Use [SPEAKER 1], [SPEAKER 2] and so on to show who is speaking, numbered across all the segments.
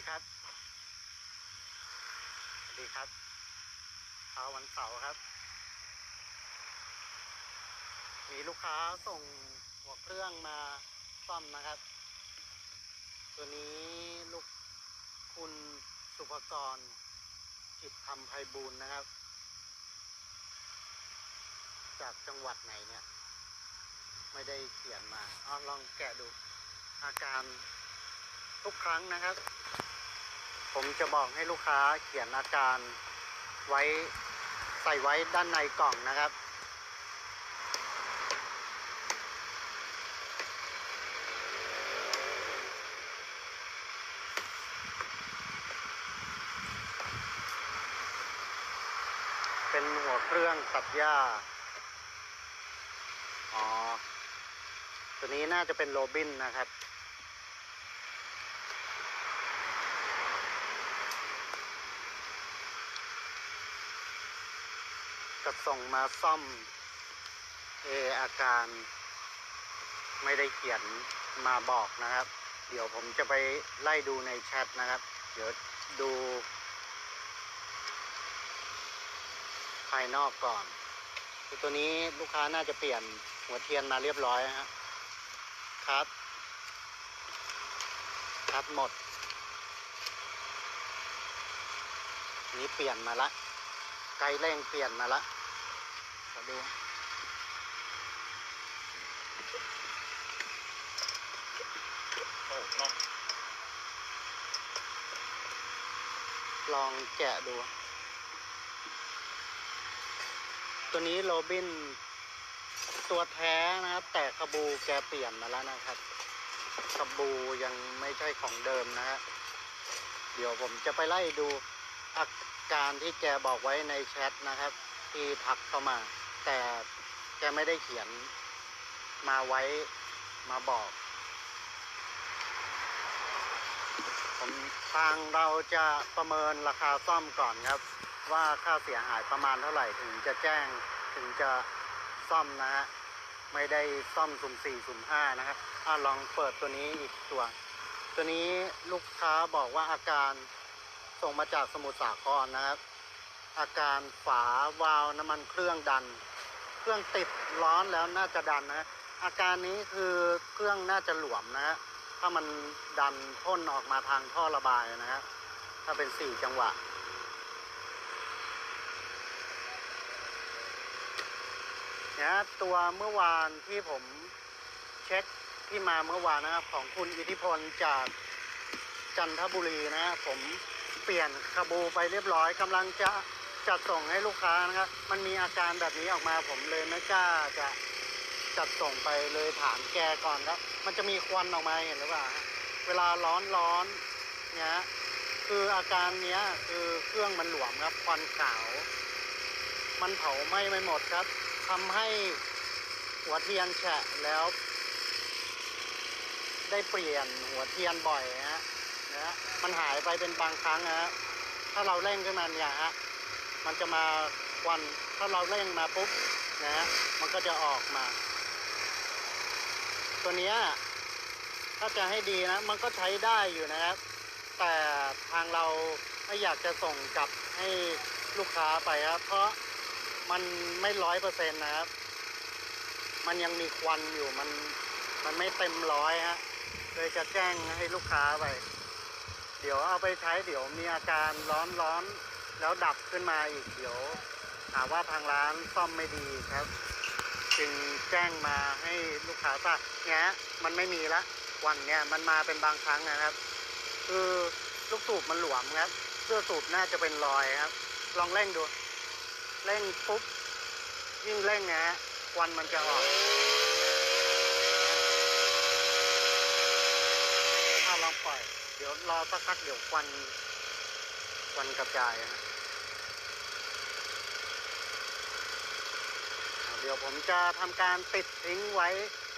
[SPEAKER 1] ดีครับ สวัสดีครับเช้าวันเสาร์ครับ มีลูกค้าส่งหัวเครื่องมาซ่อมนะครับ ตัวนี้ลูกคุณสุภกรจิตธรรมไพบูลย์นะครับ จากจังหวัดไหนเนี่ย ไม่ได้เขียนมาเอลองแกะดูอาการทุกครั้งนะครับ ผมจะบอกให้ลูกค้าเขียนอาการไว้ใส่ไว้ด้านในกล่องนะครับ เป็นหัวเครื่องตัดหญ้า อ๋อ ตัวนี้น่าจะเป็นโรบินนะครับ จะส่งมาซ่อมเออาการไม่ได้เขียนมาบอกนะครับ เดี๋ยวผมจะไปไล่ดูในแชทนะครับ เดี๋ยวดู ภายนอกก่อนคือตัวนี้ลูกค้าน่าจะเปลี่ยนหัวเทียนมาเรียบร้อยฮะคัดคัดหมด นี้เปลี่ยนมาละไกลเร่งเปลี่ยนมาละ ดู
[SPEAKER 2] โอ้ลอง
[SPEAKER 1] ลองแกะดู ตัวนี้โรบิน ตัวแท้นะครับ แต่ขบูแกเปลี่ยนมาแล้วนะครับขบูยังไม่ใช่ของเดิมนะฮะเดี๋ยวผมจะไปไล่ดูอาการที่แกบอกไว้ในแชทนะครับ ที่ทักเข้ามา แต่แกไม่ได้เขียนมาไว้มาบอก ผมทางเราจะประเมินราคาซ่อมก่อนครับ ว่าค่าเสียหายประมาณเท่าไหร่ถึงจะแจ้งถึงจะซ่อมนะฮะไม่ได้ซ่อมสุ่มสี่สุ่มห้านะครับอะลองเปิดตัวนี้อีกตัว ตัวนี้ลูกค้าบอกว่าอาการส่งมาจากสมุทรสาครนะครับ อาการฝาวาล์วน้ำมันเครื่องดัน เครื่องติดร้อนแล้วน่าจะดันนะ อาการนี้คือเครื่องน่าจะหลวมนะฮะถ้ามันดันพ่นออกมาทางท่อระบายนะฮะถ้าเป็นสี่จังหวะ เนี่ยตัวเมื่อวานที่ผมเช็คที่มาเมื่อวานนะครับ ของคุณอิทธิพลจากจันทบุรีนะผมเปลี่ยนคาบูไปเรียบร้อยกำลังจะ จัดส่งให้ลูกค้านะครับ มันมีอาการแบบนี้ออกมาผมเลยไม่กล้าจะจัดส่งไปเลยถามแกก่อนครับ มันจะมีควันออกมาเห็นหรือเปล่า เวลาร้อนร้อนเนี่ยคืออาการเนี้ยคือเครื่องมันหลวมครับ ควันขาว มันเผาไหม้ไม่หมดครับทำให้หัวเทียนแฉะแล้ว ได้เปลี่ยนหัวเทียนบ่อยฮะนะฮะมันหายไปเป็นบางครั้งนะฮะถ้าเราเร่งขึ้นมาเนี่ยฮะ มันจะมาควันถ้าเราเร่งมาปุ๊บนะฮะมันก็จะออกมา ตัวเนี้ยถ้าจะให้ดีนะ มันก็ใช้ได้อยู่นะครับ แต่ทางเราไม่อยากจะส่งกลับให้ลูกค้าไปครับ เพราะมันไม่ร้อยเปอร์เซ็นต์นะครับ มันยังมีควันอยู่มันมันไม่เต็มร้อยฮะเลยจะแจ้งให้ลูกค้าไป เดี๋ยวเอาไปใช้เดี๋ยวมีอาการร้อนร้อน แล้วดับขึ้นมาอีกเดี๋ยวหาว่าทางร้านซ่อมไม่ดีครับ จึงแจ้งมาให้ลูกค้าทราบเนี้ยมันไม่มีละวันเนี้ยมันมาเป็นบางครั้งนะครับ คือลูกสูบมันหลวมครับเสื้อสูบน่าจะเป็นรอยครับ ลองเร่งดูเร่งปุ๊บยิ่งเร่งนะควันมันจะออกถ้าลองปล่อย เดี๋ยวรอสักพักเดี๋ยวควันควันกระจายนะอ่า เดี๋ยวผมจะทำการปิดทิ้งไว้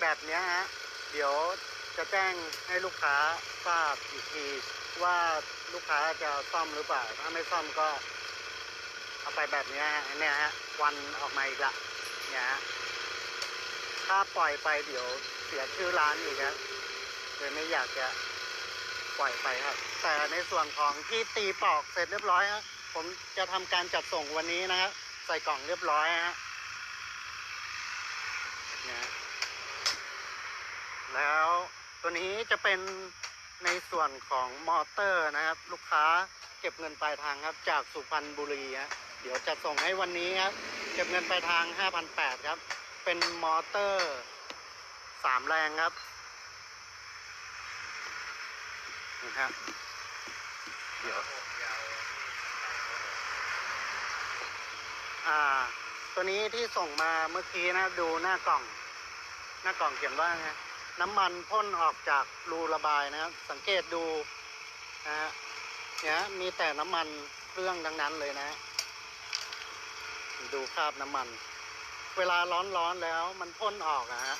[SPEAKER 1] แบบนี้ฮะ เดี๋ยวจะแจ้งให้ลูกค้าทราบอีกทีว่าลูกค้าจะซ่อมหรือเปล่า ถ้าไม่ซ่อมก็เอาไปแบบนี้ฮะเนี่ยฮะควันออกมาอีกละเนี่ยฮะถ้าปล่อยไปเดี๋ยวเสียชื่อร้านอีกครับเลยไม่อยากจะปล่อยไปครับ แต่ในส่วนของที่ตีปอกเสร็จเรียบร้อยครับผมจะทำการจัดส่งวันนี้นะครับใส่กล่องเรียบร้อยฮะ นี่ยแล้วตัวนี้จะเป็นในส่วนของมอเตอร์นะครับ ลูกค้าเก็บเงินปลายทางครับ จากสุพรรณบุรีฮะเดี๋ยวจะส่งให้วันนี้ครับ เก็บเงินปลายทาง 5,800 ครับ เป็นมอเตอร์สามแรงครับนะครับเดี๋ยวอ่า ตัวนี้ที่ส่งมาเมื่อกี้นะดูหน้ากล่อง น้ากล่องเขียนว่าไงน้ำมันพ่นออกจากรูระบายนะครับ สังเกตดูนะฮะเนี่ยมีแต่น้ำมันเครื่องดังนั้นเลยนะ ดูคราบน้ำมัน เวลาร้อนๆแล้วมันพ่นออกอะฮะ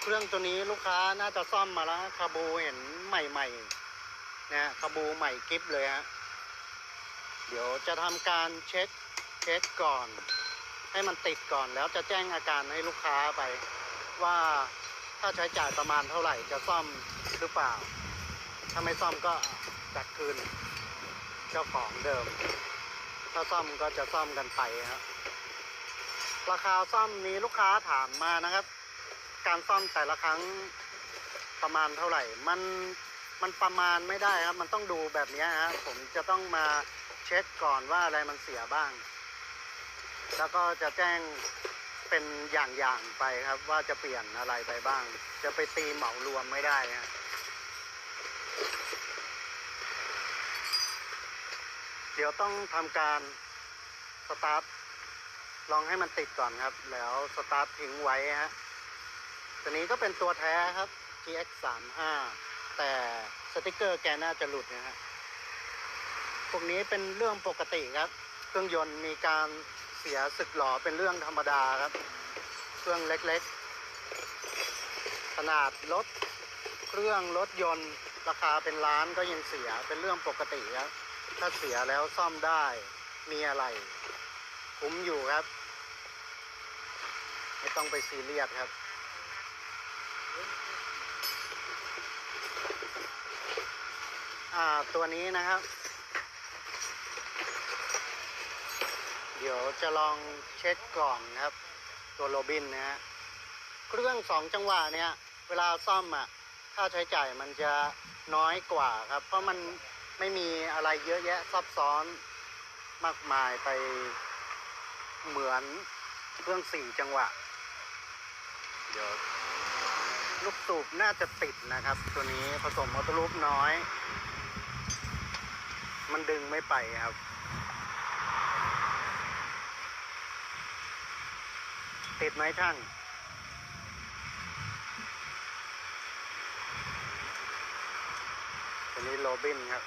[SPEAKER 1] เครื่องตัวนี้ลูกค้าน่าจะซ่อมมาแล้วคาบูเห็นใหม่ๆนะฮะคาบูใหม่กิฟเลยฮะเดี๋ยวจะทำการเช็คเช็คก่อน ให้มันติดก่อนแล้วจะแจ้งอาการให้ลูกค้าไป ว่าถ้าใช้จ่ายประมาณเท่าไหร่จะซ่อมหรือเปล่า ถ้าไม่ซ่อมก็จัดคืนเจ้าของเดิม ถ้าซ่อมก็จะซ่อมกันไปครับราคาซ่อมนี้ลูกค้าถามมานะครับ การซ่อมแต่ละครั้งประมาณเท่าไหร่ มันมันประมาณไม่ได้ครับ มันต้องดูแบบนี้ฮะผมจะต้องมาเช็คก่อนว่าอะไรมันเสียบ้าง แล้วก็จะแจ้ง เป็นอย่างๆไปครับ ว่าจะเปลี่ยนอะไรไปบ้าง จะไปตีเหมารวมไม่ได้ฮะเดี๋ยวต้องทำการสตาร์ทลองให้มันติดก่อนครับ แล้วสตาร์ททิ้งไว้ฮะตัวนี้ก็เป็นตัวแท้ครับ GX 3 5แต่สติกเกอร์แกน่าจะหลุดนะฮะพวกนี้เป็นเรื่องปกติครับ เครื่องยนต์มีการ เสียสึกหล่อเป็นเรื่องธรรมดาครับ เครื่องเล็กๆ ขนาดรถเครื่องรถยนต์ ราคาเป็นล้านก็ยังเสียเป็นเรื่องปกติครับ ถ้าเสียแล้วซ่อมได้มีอะไร คุ้มอยู่ครับ ไม่ต้องไปซีเรียสครับอ่าตัวนี้นะครับ เดี๋ยวจะลองเช็คก่อนครับ ตัวโรบินนะฮะเครื่องสองจังหวะเนี่ย เวลาซ่อมอะค่าใช้จ่ายมันจะน้อยกว่าครับ เพราะมันไม่มีอะไรเยอะแยะซับซ้อนมากมายไปเหมือนเครื่องสี่จังหวะ เดี๋ยวลูกสูบน่าจะติดนะครับ ตัวนี้ผสมออโต้ลูปน้อย มันดึงไม่ไปครับ ติดไหมช่างตัวนี้โรบินครับ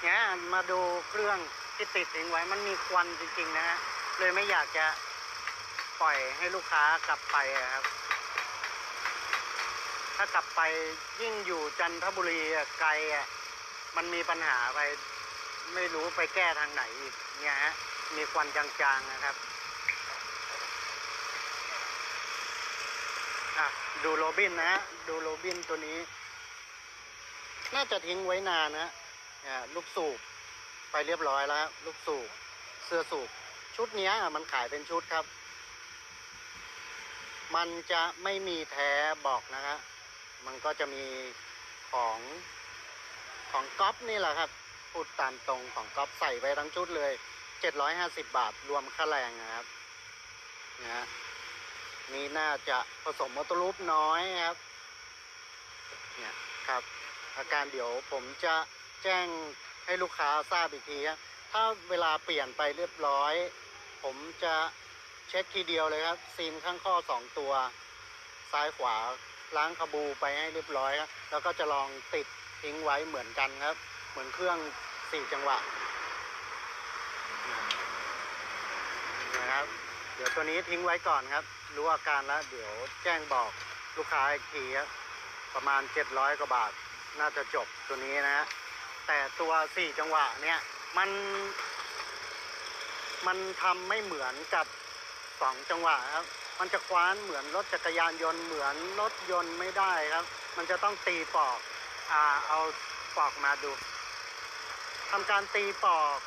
[SPEAKER 1] เนี่ยมาดูเครื่องที่ติดทิ้งไว้มันมีควันจริงๆนะฮะเลยไม่อยากจะปล่อยให้ลูกค้ากลับไปครับ ถ้ากลับไปยิ่งอยู่จันทบุรีไกลอะมันมีปัญหาไป ไม่รู้ไปแก้ทางไหนอีกเนี่ยฮะมีควันจางๆนะครับ อะดูโรบินนะฮะดูโรบินตัวนี้ น่าจะทิ้งไว้นานนะอ่าลูกสูบไปเรียบร้อยแล้ว ลูกสูบเสื้อสูบชุดนี้อะมันขายเป็นชุดครับ มันจะไม่มีแท้บอกนะฮะมันก็จะมีของของก๊อฟนี่แหละครับพูดตามตรงของก๊อฟใส่ไปทั้งชุดเลย 750 บาทรวมค่าแรงนะครับนะฮะ นี่น่าจะผสมมอเตอร์ลูปน้อยครับ เนี่ยครับ อาการเดี๋ยวผมจะแจ้งให้ลูกค้าทราบอีกทีครับถ้าเวลาเปลี่ยนไปเรียบร้อย ผมจะเช็คทีเดียวเลยครับ ซีนข้างข้อสองตัว ซ้ายขวาล้างขบูไปให้เรียบร้อยครับแล้วก็จะลองติดทิ้งไว้เหมือนกันครับ เหมือนเครื่องสี่จังหวะนะครับ เดี๋ยวตัวนี้ทิ้งไว้ก่อนครับ รู้อาการแล้ว เดี๋ยวแจ้งบอกลูกค้าอีกทีครับประมาณ 700 กว่าบาท น่าจะจบตัวนี้นะฮะแต่ตัวสี่จังหวะเนี่ยมัน มันทำไม่เหมือนกับสองจังหวะครับ มันจะคว้านเหมือนรถจักรยานยนต์เหมือนรถยนต์ไม่ได้ครับ มันจะต้องตีปอกอ่าเอาปอกมาดูทำการตีปอก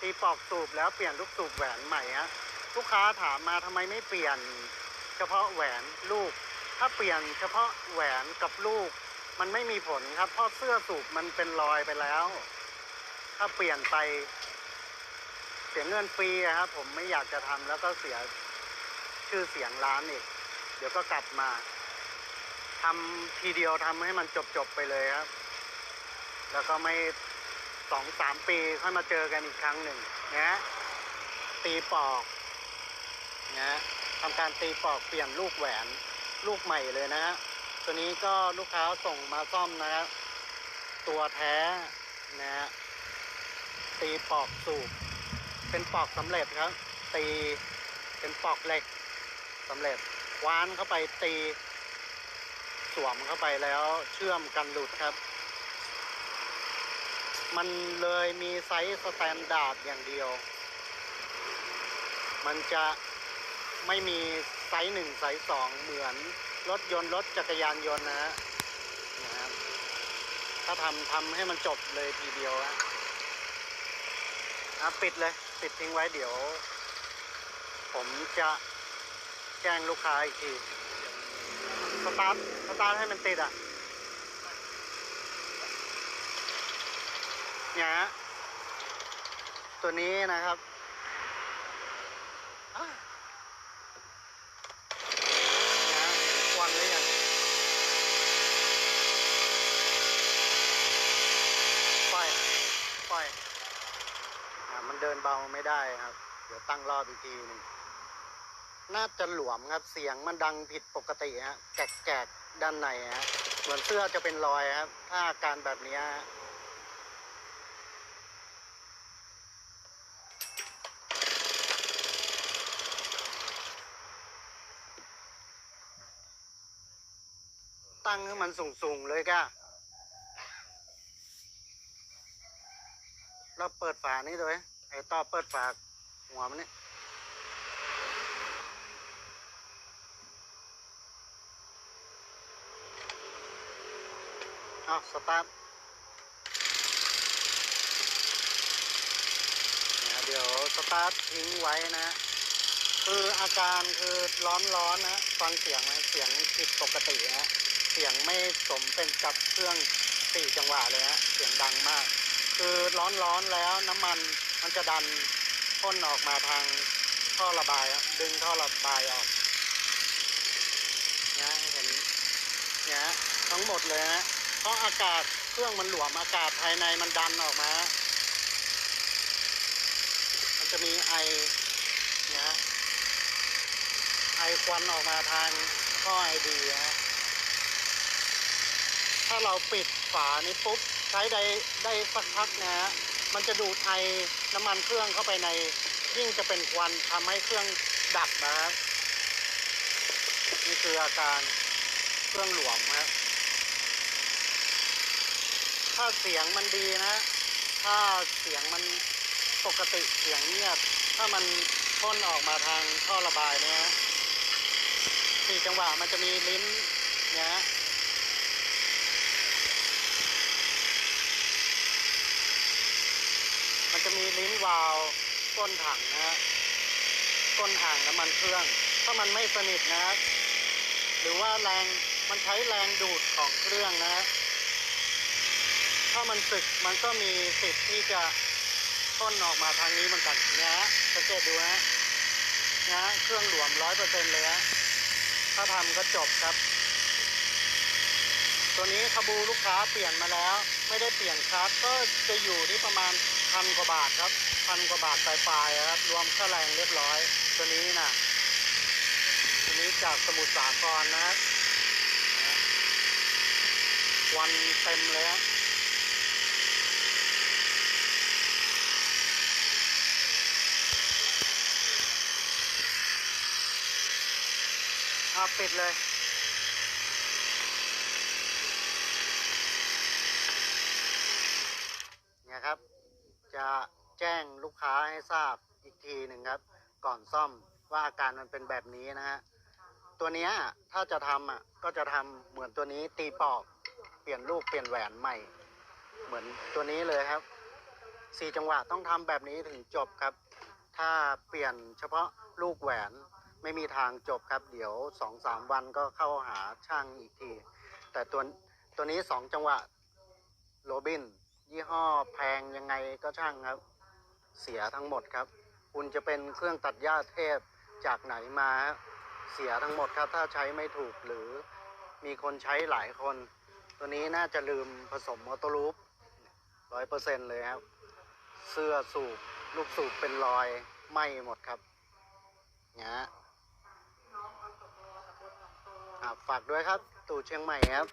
[SPEAKER 1] ตีปอกสูบแล้วเปลี่ยนลูกสูบแหวนใหม่ฮะ ลูกค้าถามมาทำไมไม่เปลี่ยนเฉพาะแหวนลูก ถ้าเปลี่ยนเฉพาะแหวนกับลูก มันไม่มีผลครับเพราะเสื้อสูบมันเป็นรอยไปแล้ว ถ้าเปลี่ยนไป เสียเงินฟรีครับ ผมไม่อยากจะทำแล้วก็เสียชื่อเสียงร้านอีกเดี๋ยวก็กลับมาทำทีเดียวทำให้มันจบๆไปเลยครับ แล้วก็ไม่สองสามปีค่อยมาเจอกันอีกครั้งหนึ่งนะตีปอก นะทำการตีปอกเปลี่ยนลูกแหวนลูกใหม่เลยนะฮะตัวนี้ก็ลูกค้าส่งมาซ่อมนะครับตัวแท้นะฮะตีปอกสูบ เป็นปอกสำเร็จครับ ตีเป็นปอกเหล็กสำเร็จคว้านเข้าไปตีสวมเข้าไปแล้วเชื่อมกันหลุดครับ มันเลยมีไซส์สแตนดาร์ดอย่างเดียว มันจะ ไม่มีไซส์หนึ่งไซส์สองเหมือนรถยนต์รถจักรยานยนต์นะฮะนะครับถ้าทำทำให้มันจบเลยทีเดียวอะอะปิดเลย ปิดทิ้งไว้เดี๋ยว ผมจะแจ้งลูกค้าอีกทีสตาร์ทสตาร์ทให้มันติดอะเนี่ยตัวนี้นะครับอะเนี่ยฮะควันหรือยังปล่อยปล่ อยอมันเดินเบาไม่ได้ครับ เดี๋ยวตั้งรอบอีกทีหนึงน่าจะหลวมครับ เสียงมันดังผิดปกติฮะแกกแกกๆด้านในฮะ เหมือนเสื้อจะเป็นรอยครับ ถ้าอาการแบบนี้ฮะตั้งให้มันสูงๆเลยก้า เราเปิดฝานี่ด้วยไอ้ต่อเปิดฝาหัวมันนี่เอาสตาร์ทเนี่ยเดี๋ยวสตาร์ททิ้งไว้นะ คืออาการคือร้อนร้อนนะฟังเสียงนะเสียงผิดปกตินะเสียงไม่สมเป็นกับเครื่องสี่จังหวะเลยฮะเสียงดังมาก คือร้อนร้อนๆแล้วน้ำมันมันจะดันพ่นออกมาทางท่อระบายอะดึงท่อระบายออกนะเห็นเนี่ยฮะทั้งหมดเลยฮะเพราะอากาศเครื่องมันหลวมอากาศภายในมันดันออกมา มันจะมีไอเนี่ยฮะไอควันออกมาทางท่อไอดีฮะถ้าเราปิดฝานี้ปุ๊บ ใช้ได้ได้สักพักนะฮะมันจะดูดไอน้ำมันเครื่องเข้าไปในยิ่งจะเป็นควันทำให้เครื่องดับนะฮะนี่คืออาการเครื่องหลวมครับถ้าเสียงมันดีนะ ถ้าเสียงมันปกติเสียงเงียบ ถ้ามันพ่นออกมาทางท่อระบายเนี่ยฮะสี่จังหวะมันจะมีลิ้นเนี่ยฮะมัน จะมีลิ้นวาล์วก้นถังนะฮะก้นอ่างน้ำมันเครื่อง ถ้ามันไม่สนิทนะหรือว่าแรงมันใช้แรงดูดของเครื่องนะถ้ามันสึกมันก็มีสิทธิ์ที่จะพ่นออกมาทางนี้เหมือนกันนะฮะสังเกตดูนะนะฮะเครื่องหลวมร้อยเปอร์เซ็นต์เลยฮะถ้าทำก็จบครับ ตัวนี้คาบูลูกค้าเปลี่ยนมาแล้ว ไม่ได้เปลี่ยนคร์ดก็จะอยู่ที่ประมาณ พันกว่าบาทครับพันกว่าบาทปลายๆครับ รวมค่าแรงเรียบร้อย ตัวนี้นะตัวนี้จากสมุทรสาครนะวันเต็มเลยฮะเอาปิดเลยเนี่ยครับ จะแจ้งลูกค้าให้ทราบอีกทีหนึ่งครับ ก่อนซ่อมว่าอาการมันเป็นแบบนี้นะฮะตัวเนี้ยถ้าจะทำอะก็จะทำเหมือนตัวนี้ตีปอกเปลี่ยนลูกเปลี่ยนแหวนใหม่ เหมือนตัวนี้เลยครับสี่จังหวะต้องทำแบบนี้ถึงจบครับ ถ้าเปลี่ยนเฉพาะลูกแหวนไม่มีทางจบครับ เดี๋ยวสองสามวันก็เข้าหาช่างอีกที แต่ตัวตัวนี้สองจังหวะโรบิน ยี่ห้อแพงยังไงก็ช่างครับ เสียทั้งหมดครับ คุณจะเป็นเครื่องตัดหญ้าเทพจากไหนมาเสียทั้งหมดครับ ถ้าใช้ไม่ถูกหรือมีคนใช้หลายคน ตัวนี้น่าจะลืมผสมมอเตอร์ลูปร้อยเปอร์เซ็นเลยครับ เสื้อสูบลูกสูบเป็นรอยไหม้หมดครับเนี่ยอะฝากด้วยครับ ตู่เชียงใหม่ครับ